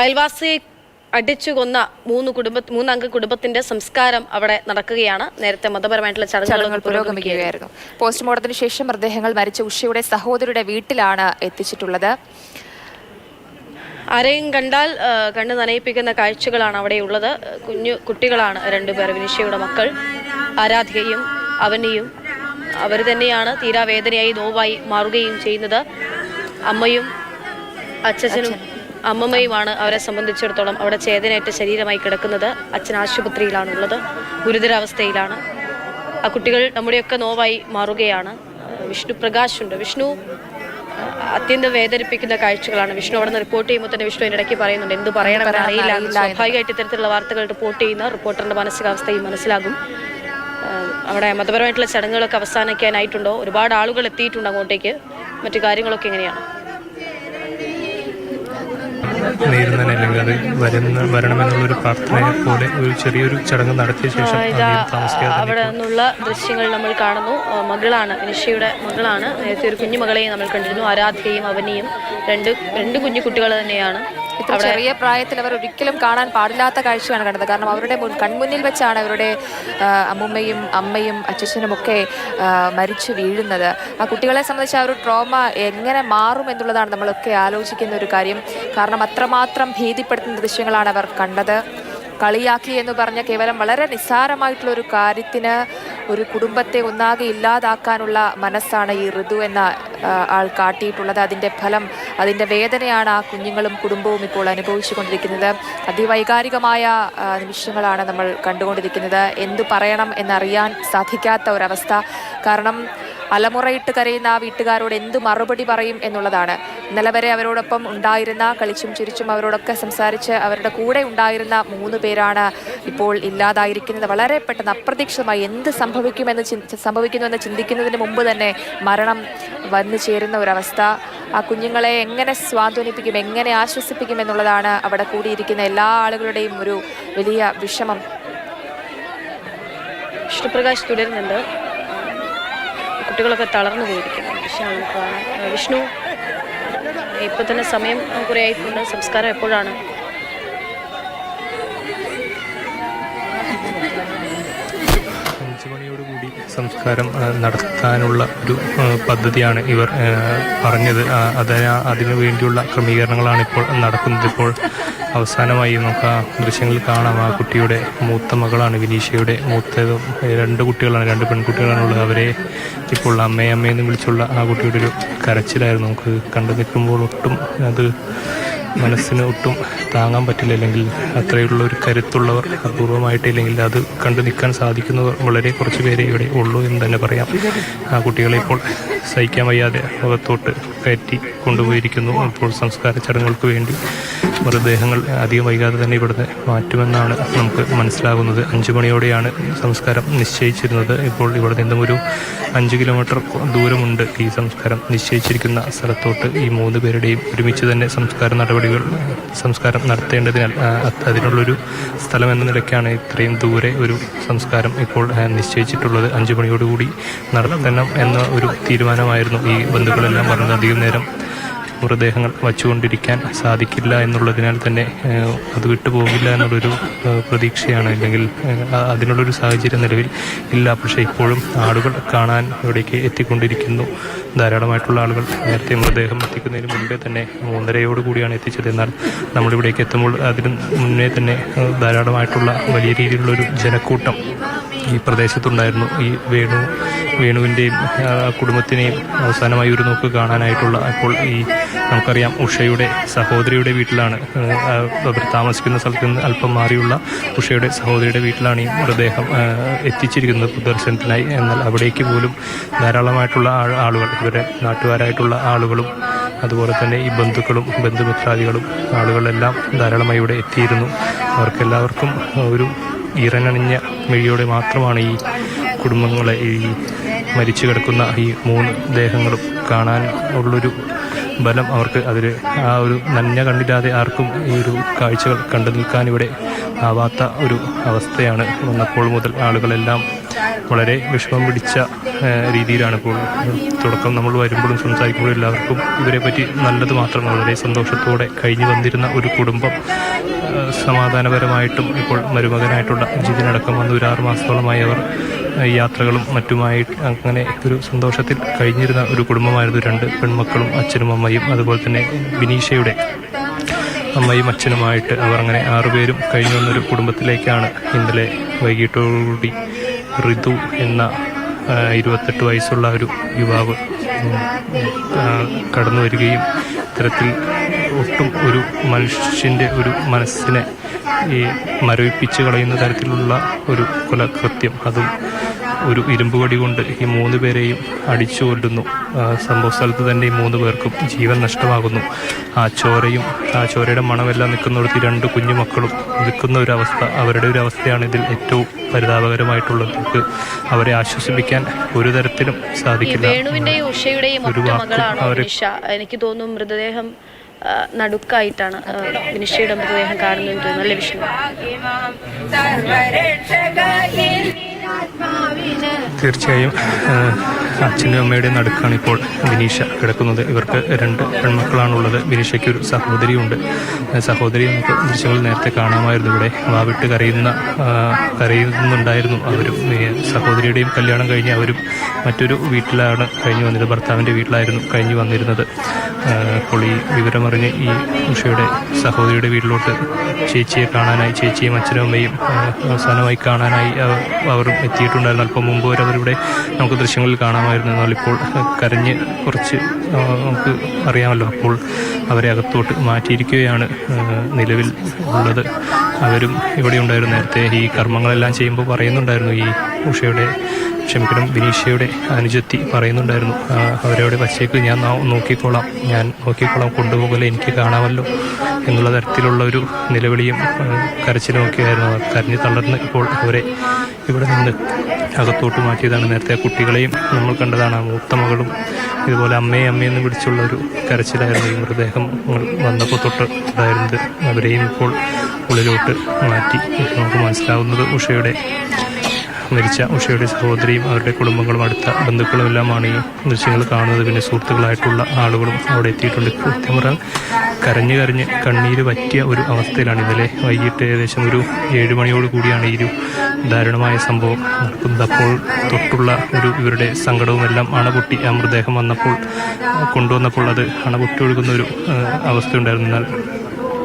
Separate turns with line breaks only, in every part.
അയൽവാസിയെ അടിച്ചു കൊന്ന മൂന്ന് കുടുംബ മൂന്നംഗ കുടുംബത്തിന്റെ സംസ്കാരം അവിടെ നടക്കുകയാണ്. നേരത്തെ മതപരമായിട്ടുള്ള ചടങ്ങുകൾ
പുരോഗമിക്കുകയായിരുന്നു. പോസ്റ്റ്മോർട്ടത്തിന് ശേഷം മൃതദേഹങ്ങൾ മരിച്ച ഉഷയുടെ സഹോദരിയുടെ വീട്ടിലാണ് എത്തിച്ചിട്ടുള്ളത്.
ആരെയും കണ്ടാൽ കണ്ണു കണ്ണ് നനയിപ്പിക്കുന്ന കാഴ്ചകളാണ് അവിടെയുള്ളത് കുഞ്ഞു കുട്ടികളാണ് രണ്ടുപേർ വിനിഷയുടെ മക്കൾ. ആരാധികയും അവനിയും. അവർ തന്നെയാണ് തീരാവേദനയായി നോവായി മാറുകയും ചെയ്യുന്നത്. അമ്മയും അച്ഛനും. അമ്മമ്മയുമാണ് അവരെ സംബന്ധിച്ചിടത്തോളം അവിടെ ചേതനയേറ്റ ശരീരമായി കിടക്കുന്നത്. അച്ഛൻ ആശുപത്രിയിലാണുള്ളത്. ഗുരുതരാവസ്ഥയിലാണ്. ആ കുട്ടികൾ നമ്മുടെയൊക്കെ നോവായി മാറുകയാണ്. വിഷ്ണു പ്രകാശ് ഉണ്ട് വിഷ്ണു അത്യന്തം വേദനിപ്പിക്കുന്ന കാഴ്ചകളാണ്. വിഷ്ണു അവിടെ നിന്ന് റിപ്പോർട്ട് ചെയ്യുമ്പോൾ തന്നെ വിഷ്ണു ഇടയ്ക്ക് പറയുന്നുണ്ട് എന്ത് പറയണമെന്ന് അറിയില്ല. സ്വാഭാവികമായിട്ട് ഇത്തരത്തിലുള്ള വാർത്തകൾ റിപ്പോർട്ട് ചെയ്യുന്ന റിപ്പോർട്ടറിന്റെ മാനസികാവസ്ഥയും മനസ്സിലാകും. അവിടെ മതപരമായിട്ടുള്ള ചടങ്ങുകളൊക്കെ അവസാനിക്കാനായിട്ടുണ്ടോ? ഒരുപാട് ആളുകൾ എത്തിയിട്ടുണ്ട് അങ്ങോട്ടേക്ക്. മറ്റു കാര്യങ്ങളൊക്കെ എങ്ങനെയാണ്?
നേരുന്നതിന് അല്ലെങ്കിൽ അത് വരുന്ന വരണമെന്നുള്ളൊരു പ്രാർത്ഥനയെ പോലെ ഒരു ചെറിയൊരു ചടങ്ങ് നടത്തിയ ശേഷം
അവിടെ നിന്നുള്ള ദൃശ്യങ്ങൾ നമ്മൾ കാണുന്നു. മകളാണ് നിഷയുടെ മകളാണ്. നേരത്തെ ഒരു കുഞ്ഞു മകളെയും നമ്മൾ കണ്ടിരുന്നു. ആരാധ്യയും അവനിയും രണ്ട് രണ്ട് കുഞ്ഞു കുട്ടികൾ തന്നെയാണ്.
ഇത്ര ചെറിയ പ്രായത്തിൽ അവർ ഒരിക്കലും കാണാൻ പാടില്ലാത്ത കാഴ്ചയാണ് കണ്ടത്. കാരണം അവരുടെ മുൻ കൺമുന്നിൽ വെച്ചാണ് അവരുടെ അമ്മൂമ്മയും അമ്മുമ്മയും അമ്മയും അച്ഛനും ഒക്കെ മരിച്ചു വീഴുന്നത്. ആ കുട്ടികളെ സംബന്ധിച്ച് ആ ഒരു ട്രോമ എങ്ങനെ മാറും എന്നുള്ളതാണ് നമ്മളൊക്കെ ആലോചിക്കുന്ന ഒരു കാര്യം. കാരണം അത്രമാത്രം ഭീതിപ്പെടുത്തുന്ന ദൃശ്യങ്ങളാണ് അവർ കണ്ടത്. കളിയാക്കി എന്ന് പറഞ്ഞ കേവലം വളരെ നിസ്സാരമായിട്ടുള്ള ഒരു കാര്യത്തിന് ഒരു കുടുംബത്തെ ഒന്നാകെ ഇല്ലാതാക്കാനുള്ള മനസ്സാണ് ഈ ഋതു എന്ന ആൾ കാട്ടിയിട്ടുള്ളത്. അതിന്റെ ഫലം അതിന്റെ വേദനയാണ് ആ കുഞ്ഞുങ്ങളും കുടുംബവും ഇപ്പോൾ അനുഭവിച്ചു കൊണ്ടിരിക്കുന്നത് അതിവൈകാരികമായ നിമിഷങ്ങളാണ് നമ്മൾ കണ്ടുകൊണ്ടിരിക്കുന്നത്. എന്തു പറയണം എന്നറിയാൻ സാധിക്കാത്ത ഒരവസ്ഥ. കാരണം അലമുറയിട്ട് കരയുന്ന ആ വീട്ടുകാരോട് എന്ത് മറുപടി പറയും എന്നുള്ളതാണ്. ഇന്നലെ വരെ അവരോടൊപ്പം ഉണ്ടായിരുന്ന കളിച്ചും ചിരിച്ചും അവരോടൊക്കെ സംസാരിച്ച് അവരുടെ കൂടെ ഉണ്ടായിരുന്ന മൂന്ന് പേരാണ് ഇപ്പോൾ ഇല്ലാതായിരിക്കുന്നത്. വളരെ പെട്ടെന്ന് അപ്രതീക്ഷിതമായി എന്ത് സംഭവിക്കുമെന്ന് സംഭവിക്കുന്നുവെന്ന് ചിന്തിക്കുന്നതിന് മുമ്പ് തന്നെ മരണം വന്നു ചേരുന്ന ഒരവസ്ഥ. ആ കുഞ്ഞുങ്ങളെ എങ്ങനെ സ്വാന്തനിപ്പിക്കും എങ്ങനെ ആശ്വസിപ്പിക്കും എന്നുള്ളതാണ് അവിടെ കൂടിയിരിക്കുന്ന എല്ലാ ആളുകളുടെയും ഒരു വലിയ വിഷമം.
വിഷ്ണുപ്രകാശ് തുടരുന്നുണ്ട്. കുട്ടികളൊക്കെ തളർന്നു പോയിരിക്കുന്നു നമുക്ക് വിഷ്ണു ഇപ്പോൾ തന്നെ സമയം കുറേ ആയിട്ടുണ്ട്. സംസ്കാരം എപ്പോഴാണ്?
സംസ്കാരം നടത്താനുള്ള ഒരു പദ്ധതിയാണ് ഇവർ പറഞ്ഞത്. അതിന് അതിനു വേണ്ടിയുള്ള ക്രമീകരണങ്ങളാണ് ഇപ്പോൾ നടക്കുന്നത് ഇപ്പോൾ. അവസാനമായി നമുക്ക് ആ ദൃശ്യങ്ങളിൽ കാണാം ആ കുട്ടിയുടെ മൂത്ത മകളാണ് വിനീഷയുടെ മൂത്ത രണ്ട് കുട്ടികളാണ് രണ്ട് പെൺകുട്ടികളാണ് ഉള്ളത്. അവരെ ഇപ്പോൾ അമ്മയെ വിളിച്ചുള്ള ആ കുട്ടിയുടെ ഒരു കരച്ചിലായിരുന്നു. നമുക്ക് കണ്ടു നിൽക്കുമ്പോൾ ഒട്ടും അത് മനസ്സിന് ഒട്ടും താങ്ങാൻ പറ്റില്ല. അല്ലെങ്കിൽ അത്രയുള്ള ഒരു കരുത്തുള്ളവർ അപൂർവമായിട്ടില്ലെങ്കിൽ അത് കണ്ടു നിൽക്കാൻ സാധിക്കുന്നവർ വളരെ കുറച്ച് പേരെ ഇവിടെ ഉള്ളൂ എന്ന് തന്നെ പറയാം. ആ കുട്ടികളെ ഇപ്പോൾ സഹിക്കാൻ വയ്യാതെ അകത്തോട്ട് കയറ്റി കൊണ്ടുപോയിരിക്കുന്നു. ഇപ്പോൾ സംസ്കാര ചടങ്ങുകൾക്ക് വേണ്ടി മൃതദേഹങ്ങൾ അധികം വൈകാതെ തന്നെ ഇവിടുന്ന് മാറ്റുമെന്നാണ് നമുക്ക് മനസ്സിലാകുന്നത്. അഞ്ചു മണിയോടെയാണ് സംസ്കാരം നിശ്ചയിച്ചിരുന്നത്. ഇപ്പോൾ ഇവിടെ നിന്നും ഒരു അഞ്ച് കിലോമീറ്റർ ദൂരമുണ്ട് ഈ സംസ്കാരം നിശ്ചയിച്ചിരിക്കുന്ന സ്ഥലത്തോട്ട്. ഈ മൂന്ന് പേരുടെയും ഒരുമിച്ച് തന്നെ സംസ്കാര നടപടികൾ സംസ്കാരം നടത്തേണ്ടതിനാൽ അതിനുള്ളൊരു സ്ഥലം എന്ന നിലയ്ക്കാണ് ഇത്രയും ദൂരെ ഒരു സംസ്കാരം ഇപ്പോൾ നിശ്ചയിച്ചിട്ടുള്ളത്. അഞ്ചു മണിയോടുകൂടി നടത്തണം എന്ന ഒരു തീരുമാനമായിരുന്നു ഈ ബന്ധുക്കളെല്ലാം പറഞ്ഞത്. അധികം നേരം മൃതദേഹങ്ങൾ വച്ചുകൊണ്ടിരിക്കാൻ സാധിക്കില്ല എന്നുള്ളതിനാൽ തന്നെ അത് വിട്ടുപോകില്ല എന്നുള്ളൊരു പ്രതീക്ഷയാണ്. അല്ലെങ്കിൽ അതിനുള്ളൊരു സാഹചര്യം നിലവിൽ ഇല്ല. പക്ഷേ ഇപ്പോഴും ആളുകൾ കാണാൻ ഇവിടേക്ക് എത്തിക്കൊണ്ടിരിക്കുന്നു. ധാരാളമായിട്ടുള്ള ആളുകൾ നേരത്തെ മൃതദേഹം എത്തിക്കുന്നതിന് മുമ്പേ തന്നെ മൂന്നരയോട് കൂടിയാണ് എത്തിച്ചത്. എന്നാൽ നമ്മളിവിടേക്ക് എത്തുമ്പോൾ അതിന് മുന്നേ തന്നെ ധാരാളമായിട്ടുള്ള വലിയ രീതിയിലുള്ളൊരു ജനക്കൂട്ടം ഈ പ്രദേശത്തുണ്ടായിരുന്നു. ഈ വേണു വേണുവിന്റെയും കുടുംബത്തിനെയും അവസാനമായി ഒരു നോക്ക് കാണാനായിട്ടുള്ള അപ്പോൾ ഈ നമുക്കറിയാം ഉഷയുടെ സഹോദരിയുടെ വീട്ടിലാണ്. അവർ താമസിക്കുന്ന സ്ഥലത്ത് നിന്ന് അല്പം മാറിയുള്ള ഉഷയുടെ സഹോദരിയുടെ വീട്ടിലാണ് ഈ മൃതദേഹം എത്തിച്ചിരിക്കുന്നത് പൊതുദർശനത്തിനായി എന്നാൽ അവിടേക്ക് പോലും ധാരാളമായിട്ടുള്ള ആളുകൾ ഇവരെ നാട്ടുകാരായിട്ടുള്ള ആളുകളും അതുപോലെ തന്നെ ഈ ബന്ധുക്കളും ബന്ധുമിത്രാദികളും ആളുകളെല്ലാം ധാരാളമായി ഇവിടെ എത്തിയിരുന്നു. അവർക്കെല്ലാവർക്കും ഒരു ഈറനണിഞ്ഞ മിഴിയോടെ മാത്രമാണ് ഈ കുടുംബങ്ങളെ ഈ മരിച്ചു കിടക്കുന്ന ഈ മൂന്ന് ദേഹങ്ങളും കാണാൻ ഉള്ളൊരു ബലം അവർക്ക് അതിൽ ആ ഒരു നന്മ കണ്ടില്ലാതെ ആർക്കും ഈ ഒരു കാഴ്ചകൾ കണ്ടു നിൽക്കാൻ ഇവിടെ ആവാത്ത ഒരു അവസ്ഥയാണ് വന്നപ്പോൾ മുതൽ ആളുകളെല്ലാം വളരെ വിഷമം പിടിച്ച രീതിയിലാണ് ഇപ്പോൾ തുടക്കം നമ്മൾ വരുമ്പോഴും സംസാരിക്കുമ്പോഴും എല്ലാവർക്കും ഇവരെ പറ്റി നല്ലത് മാത്രം വളരെ സന്തോഷത്തോടെ കഴിഞ്ഞു വന്നിരുന്ന ഒരു കുടുംബം സമാധാനപരമായിട്ടും ഇപ്പോൾ മരുമകനായിട്ടുള്ള ജിതിനടക്കം വന്ന് ഒരു ആറ് മാസത്തോളമായി അവർ യാത്രകളും മറ്റുമായി അങ്ങനെ ഒരു സന്തോഷത്തിൽ കഴിഞ്ഞിരുന്ന ഒരു കുടുംബമായിരുന്നു രണ്ട് പെൺമക്കളും അച്ഛനും അമ്മയും. അതുപോലെ തന്നെ ബിനീഷയുടെ അമ്മയും അച്ഛനുമായിട്ട് അവർ അങ്ങനെ ആറുപേരും കഴിഞ്ഞു വന്നൊരു കുടുംബത്തിലേക്കാണ് ഇന്നലെ വൈകിട്ടോടുകൂടി ഋതു എന്ന ഇരുപത്തെട്ട് വയസ്സുള്ള ഒരു യുവാവ് കടന്നു വരികയും ഇത്തരത്തിൽ ഒട്ടും ഒരു മനുഷ്യന്റെ ഒരു മനസ്സിനെ ഈ മരവിപ്പിച്ച് കളയുന്ന തരത്തിലുള്ള ഒരു കൊലകൃത്യം. അതും ഒരു ഇരുമ്പ് വടി കൊണ്ട് ഈ മൂന്ന് പേരെയും അടിച്ചു കൊല്ലുന്നു. സംഭവ സ്ഥലത്ത് തന്നെ ഈ മൂന്ന് പേർക്കും ജീവൻ നഷ്ടമാകുന്നു. ആ ചോരയും ആ ചോരയുടെ മണമെല്ലാം നിൽക്കുന്നിടത്ത് രണ്ട് കുഞ്ഞു മക്കളും നിൽക്കുന്ന ഒരു അവസ്ഥ അവരുടെ ഒരു അവസ്ഥയാണ് ഇതിൽ ഏറ്റവും പരിതാപകരമായിട്ടുള്ളത്. നമുക്ക് അവരെ ആശ്വസിപ്പിക്കാൻ ഒരു തരത്തിലും സാധിക്കില്ല.
വേണുവിന്റെയും ഉഷയുടെയും എനിക്ക് തോന്നുന്നു മൃതദേഹം നടുക്കായിട്ടാണ് വിനിഷയുടെ മൃതദേഹം കാണുന്നതെന്ന് തോന്നുന്നു അല്ലേ വിഷ്ണു?
തീർച്ചയായും അച്ഛനും അമ്മയുടെയും നടുക്കാണ് ഇപ്പോൾ വിനീഷ കിടക്കുന്നത്. ഇവർക്ക് രണ്ട് പെൺമക്കളാണുള്ളത്. വിനീഷയ്ക്ക് ഒരു സഹോദരിയുണ്ട്. സഹോദരി നമുക്ക് ദൃശ്യങ്ങൾ നേരത്തെ കാണാമായിരുന്നു. ഇവിടെ വാവിട്ട് കരയുന്ന കരയുന്നുണ്ടായിരുന്നു അവരും. സഹോദരിയുടെയും കല്യാണം കഴിഞ്ഞ് അവരും മറ്റൊരു വീട്ടിലാണ് കഴിഞ്ഞു വന്നത്. ഭർത്താവിന്റെ വീട്ടിലായിരുന്നു കഴിഞ്ഞു വന്നിരുന്നത്. അപ്പോൾ ഈ വിവരമറിഞ്ഞ് ഈ ഉഷയുടെ സഹോദരിയുടെ വീട്ടിലോട്ട് ചേച്ചിയെ കാണാനായി ചേച്ചിയും അച്ഛനും അമ്മയും അവസാനമായി കാണാനായി അവർ എത്തിയിട്ടുണ്ടായിരുന്നു. അല്പം മുമ്പ് വരെ അവരിവിടെ നമുക്ക് ദൃശ്യങ്ങളിൽ കാണാമായിരുന്നു. എന്നാൽ ഇപ്പോൾ കരഞ്ഞ് കുറച്ച് നമുക്ക് അറിയാമല്ലോ. അപ്പോൾ അവരെ അകത്തോട്ട് മാറ്റിയിരിക്കുകയാണ് നിലവിൽ ഉള്ളത്. അവരും ഇവിടെ ഉണ്ടായിരുന്നു. നേരത്തെ ഈ കർമ്മങ്ങളെല്ലാം ചെയ്യുമ്പോൾ പറയുന്നുണ്ടായിരുന്നു ഈ ഉഷയുടെ ക്ഷമിക്കണം. വിനീഷയുടെ അനുജത്തി പറയുന്നുണ്ടായിരുന്നു. അവരോട് വച്ചേക്ക് ഞാൻ നോക്കിക്കോളാം. ഞാൻ നോക്കിക്കോളാം. കൊണ്ടുപോകലെ എനിക്ക് കാണാമല്ലോ എന്നുള്ള തരത്തിലുള്ള ഒരു നിലവിളിയും കരച്ചിലുമൊക്കെയായിരുന്നു കരഞ്ഞു തളർന്ന് ഇപ്പോൾ അവരെ ഇവിടെ നിന്ന് അകത്തോട്ട് മാറ്റിയതാണ്. നേരത്തെ കുട്ടികളെയും നമ്മൾ കണ്ടതാണ്. മൂത്ത മകളും ഇതുപോലെ അമ്മയെ അമ്മയെന്ന് വിളിച്ചുള്ള ഒരു കരച്ചിലായിരുന്നു ഈ മൃതദേഹം വന്നപ്പോൾ തൊട്ട് ഉണ്ടായിരുന്നത് അവരെയും ഇപ്പോൾ ഉള്ളിലോട്ട് മാറ്റി. നമുക്ക് മനസ്സിലാവുന്നത് ഉഷയുടെ മരിച്ച ഉഷയുടെ സഹോദരിയും അവരുടെ കുടുംബങ്ങളും അടുത്ത ബന്ധുക്കളും എല്ലാമാണ് ഈ ദൃശ്യങ്ങൾ കാണുന്നത്. പിന്നെ സുഹൃത്തുക്കളായിട്ടുള്ള ആളുകളും അവിടെ എത്തിയിട്ടുണ്ട്. കൃത്യം പറഞ്ഞാൽ കരഞ്ഞ് കരഞ്ഞ് കണ്ണീര് പറ്റിയ ഒരു അവസ്ഥയിലാണ് ഇന്നലെ വൈകിട്ട് ഏകദേശം ഒരു ഏഴ് മണിയോട് കൂടിയാണ് ഈ ഒരു ദാരുണമായ സംഭവം നടക്കുന്നത്. അപ്പോൾ തൊട്ടുള്ള ഒരു ഇവരുടെ സങ്കടവും എല്ലാം അണപൊട്ടി ആ മൃതദേഹം വന്നപ്പോൾ കൊണ്ടുവന്നപ്പോൾ അത് അണപൊട്ടി ഒഴുകുന്ന ഒരു അവസ്ഥയുണ്ടായിരുന്നു. എന്നാൽ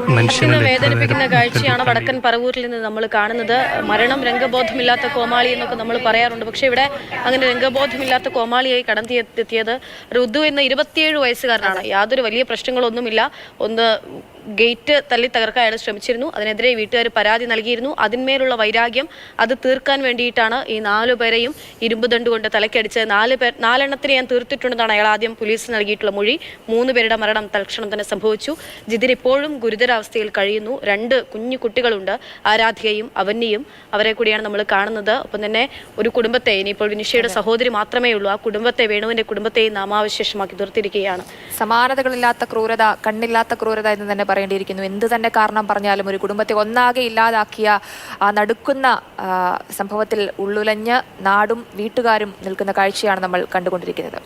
മനുഷ്യനെ
വേദനിപ്പിക്കുന്ന കാഴ്ചയാണ് വടക്കൻ പറവൂരിൽ നിന്ന് നമ്മൾ കാണുന്നത്. മരണം രംഗബോധമില്ലാത്ത കോമാളി എന്നൊക്കെ നമ്മൾ പറയാറുണ്ട്. പക്ഷേ ഇവിടെ അങ്ങനെ രംഗബോധമില്ലാത്ത കോമാളിയായി കടന്നെത്തിയത് ഋതു എന്ന ഇരുപത്തിയേഴ് വയസ്സുകാരനാണ്. യാതൊരു വലിയ പ്രശ്നങ്ങളൊന്നുമില്ല. ഒന്ന് ഗേറ്റ് തല്ലി തകർക്കാൻ അയാൾ ശ്രമിച്ചിരുന്നു. അതിനെതിരെ വീട്ടുകാർ പരാതി നൽകിയിരുന്നു. അതിന്മേലുള്ള വൈരാഗ്യം അത് തീർക്കാൻ വേണ്ടിയിട്ടാണ് ഈ നാലു പേരെയും ഇരുമ്പ് ദണ്ട് കൊണ്ട് തലക്കടിച്ച് നാല് പേർ നാലെണ്ണത്തിന് ഞാൻ തീർത്തിട്ടുണ്ടെന്നാണ് അയാൾ ആദ്യം പോലീസിന് നൽകിയിട്ടുള്ള മൊഴി. മൂന്ന് പേരുടെ മരണം തൽക്ഷണം തന്നെ സംഭവിച്ചു. ജിതിൻ ഇപ്പോഴും ഗുരുതരാവസ്ഥയിൽ കഴിയുന്നു. രണ്ട് കുഞ്ഞു കുട്ടികളുണ്ട്. ആരാധികയും അവന്യയും. അവരെ കൂടിയാണ് നമ്മൾ കാണുന്നത്. ഒപ്പം തന്നെ ഒരു കുടുംബത്തെ ഇനിയിപ്പോൾ വിനിഷയുടെ സഹോദരി മാത്രമേ ഉള്ളൂ. ആ കുടുംബത്തെ വേണുവിന്റെ കുടുംബത്തെയും നാമാവശേഷമാക്കി തീർത്തിരിക്കുകയാണ്
സമാനതകളില്ലാത്ത ക്രൂരത കണ്ണില്ലാത്ത ക്രൂരത എന്ന് തന്നെ പറയേണ്ടിയിരിക്കുന്നു. എന്ത് തന്നെ കാരണം പറഞ്ഞാലും ഒരു കുടുംബത്തെ ഒന്നാകെ ഇല്ലാതാക്കിയ ആ നടുക്കുന്ന സംഭവത്തിൽ ഉള്ളുലഞ്ഞ് നാടും വീട്ടുകാരും നിൽക്കുന്ന കാഴ്ചയാണ് നമ്മൾ കണ്ടുകൊണ്ടിരിക്കുന്നത്.